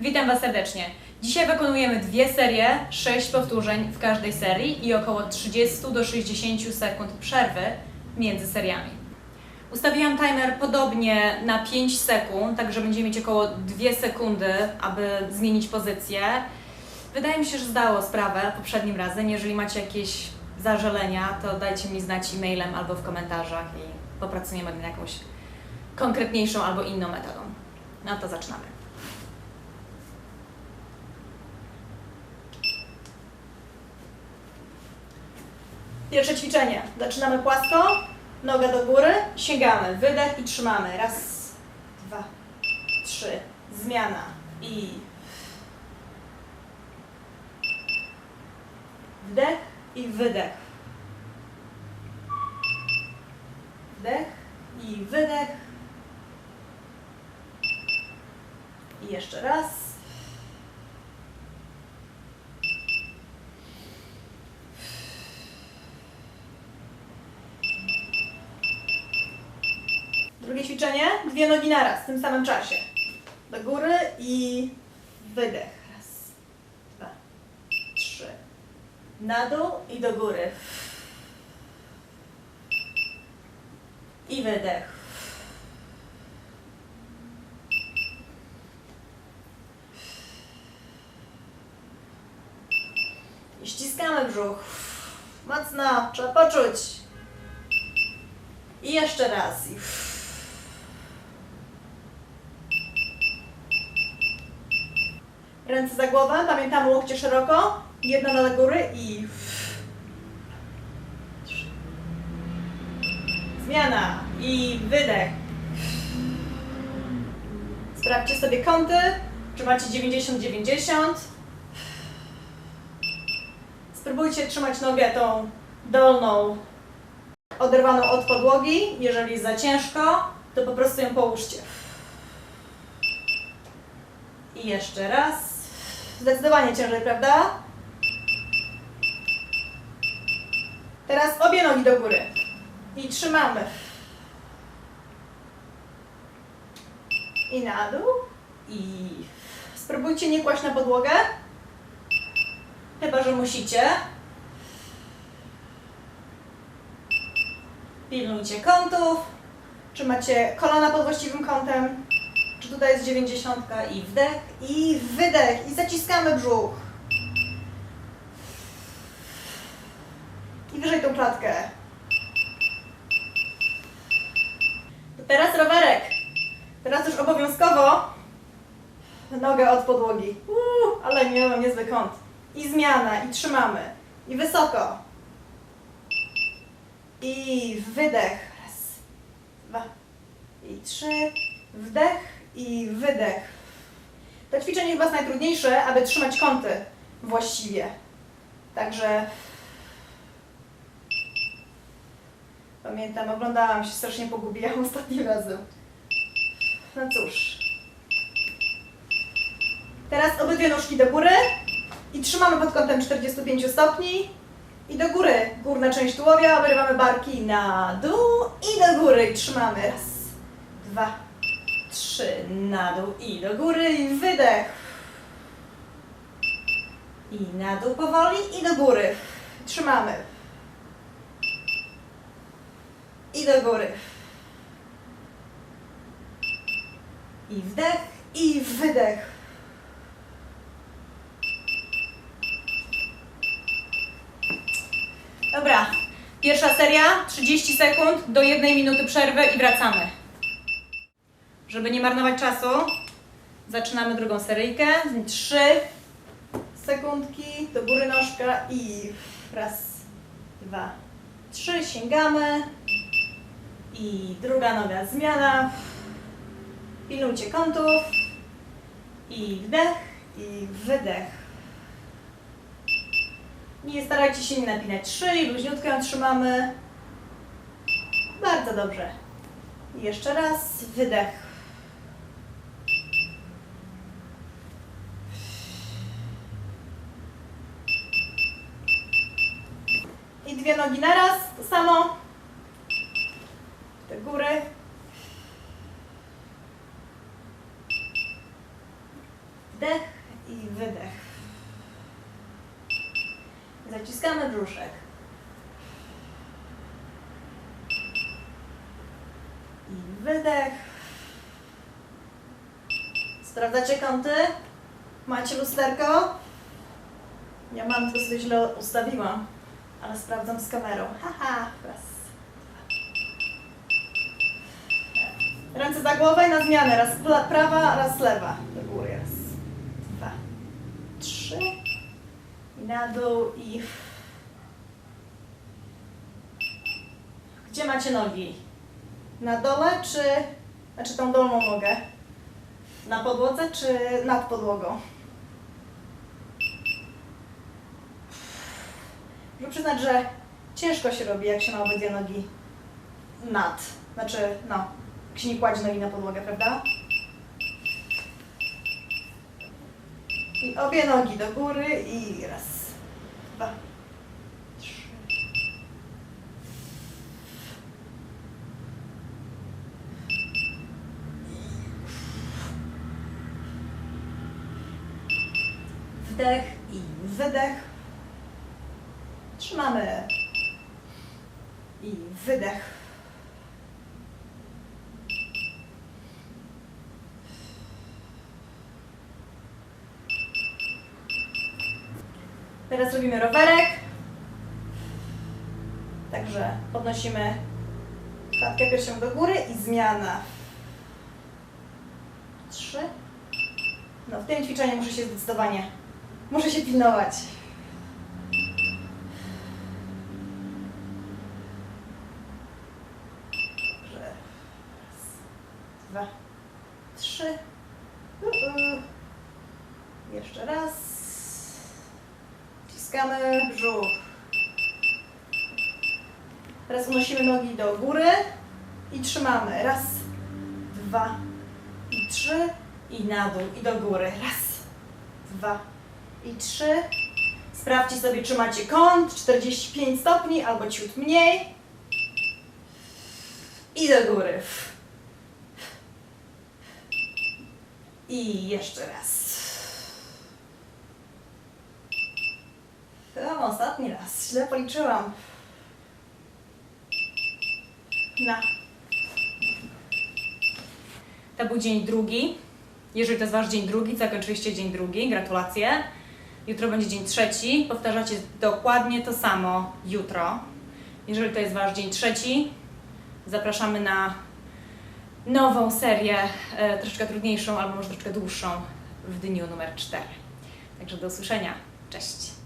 Witam Was serdecznie. Dzisiaj wykonujemy dwie serie, 6 powtórzeń w każdej serii i około 30 do 60 sekund przerwy między seriami. Ustawiłam timer podobnie na 5 sekund, także będziemy mieć około 2 sekundy, aby zmienić pozycję. Wydaje mi się, że zdało sprawę poprzednim razem. Jeżeli macie jakieś zażalenia, to dajcie mi znać e-mailem albo w komentarzach i popracujemy nad jakąś konkretniejszą albo inną metodą. No to zaczynamy. Pierwsze ćwiczenie. Zaczynamy płasko, noga do góry, sięgamy, wydech i trzymamy. Raz, dwa, trzy, zmiana i wdech i wydech. Wdech i wydech. I jeszcze raz. Ćwiczenie, dwie nogi naraz w tym samym czasie. Do góry i wydech. Raz, dwa, trzy. Na dół i do góry. I wydech. I ściskamy brzuch. Mocno, trzeba poczuć. I jeszcze raz. I Ręce za głowę, pamiętamy łokcie szeroko. Jedna na góry i zmiana i wydech. Sprawdźcie sobie kąty, czy macie 90-90. Spróbujcie trzymać nogę tą dolną oderwaną od podłogi. Jeżeli jest za ciężko, to po prostu ją połóżcie. I jeszcze raz. Zdecydowanie ciężej, prawda? Teraz obie nogi do góry. I trzymamy. I na dół. I spróbujcie nie kłaść na podłogę. Chyba, że musicie. Pilnujcie kątów. Czy macie kolana pod właściwym kątem? Czy tutaj jest 90 i wdech i wydech i zaciskamy brzuch. I wyżej tą klatkę. To teraz rowerek. Teraz już obowiązkowo nogę od podłogi. Ale nie mam niezły kąt. I zmiana, i trzymamy. I wysoko. I wydech. Raz, dwa i trzy. Wdech i wydech. To ćwiczenie chyba jest najtrudniejsze, aby trzymać kąty właściwie. Także pamiętam, oglądałam się, strasznie pogubiłam ostatnim razem. No cóż. Teraz obydwie nóżki do góry i trzymamy pod kątem 45 stopni i do góry. Górna część tułowia, obrywamy barki na dół i do góry i trzymamy. Raz, dwa, trzy, na dół i do góry i wydech. I na dół powoli i do góry. Trzymamy. I do góry. I wdech i wydech. Dobra, pierwsza seria, 30 sekund do 1 minuty przerwy i wracamy. Żeby nie marnować czasu, zaczynamy drugą seryjkę. Trzy sekundki, do góry nóżka i raz, dwa, trzy, sięgamy. I druga noga, zmiana. Pilnujcie kątów. I wdech, i wydech. Nie starajcie się nie napinać szyi, luźniutko ją trzymamy. Bardzo dobrze. Jeszcze raz, wydech. I dwie nogi naraz, to samo. Do góry. Wdech i wydech. Zaciskamy brzuszek. I wydech. Sprawdzacie kąty? Macie lusterko? Ja mam, tylko sobie źle ustawiłam, ale sprawdzam z kamerą. Haha, raz. Ręce za głowę i na zmianę. Raz prawa, raz lewa. Do góry. Raz, dwa, trzy. I na dół i... Gdzie macie nogi? Na dole czy... Znaczy tą dolną nogę? Na podłodze czy nad podłogą? Muszę przyznać, że ciężko się robi, jak się ma obydwie nogi nad. Znaczy, no, jak się nie kładzie nogi na podłogę, prawda? I obie nogi do góry i raz, dwa, trzy. Wdech i wydech. Trzymamy. I wydech. Teraz robimy rowerek. Także podnosimy klatkę piersią do góry i zmiana. Trzy. No w tym ćwiczeniu muszę się zdecydowanie, muszę się pilnować. Dwa, trzy. Jeszcze raz. Ciskamy brzuch. Teraz unosimy nogi do góry i trzymamy. Raz, dwa i trzy. I na dół, i do góry. Raz, dwa i trzy. Sprawdźcie sobie, czy macie kąt 45 stopni albo ciut mniej. I do góry. I jeszcze raz. Chyba ostatni raz. Źle policzyłam. Na. To był dzień drugi. Jeżeli to jest Wasz dzień drugi, zakończyliście dzień drugi, gratulacje. Jutro będzie dzień trzeci. Powtarzacie dokładnie to samo jutro. Jeżeli to jest Wasz dzień trzeci, zapraszamy na nową serię, e, troszeczkę trudniejszą albo może troszeczkę dłuższą w dniu numer 4. Także do usłyszenia. Cześć.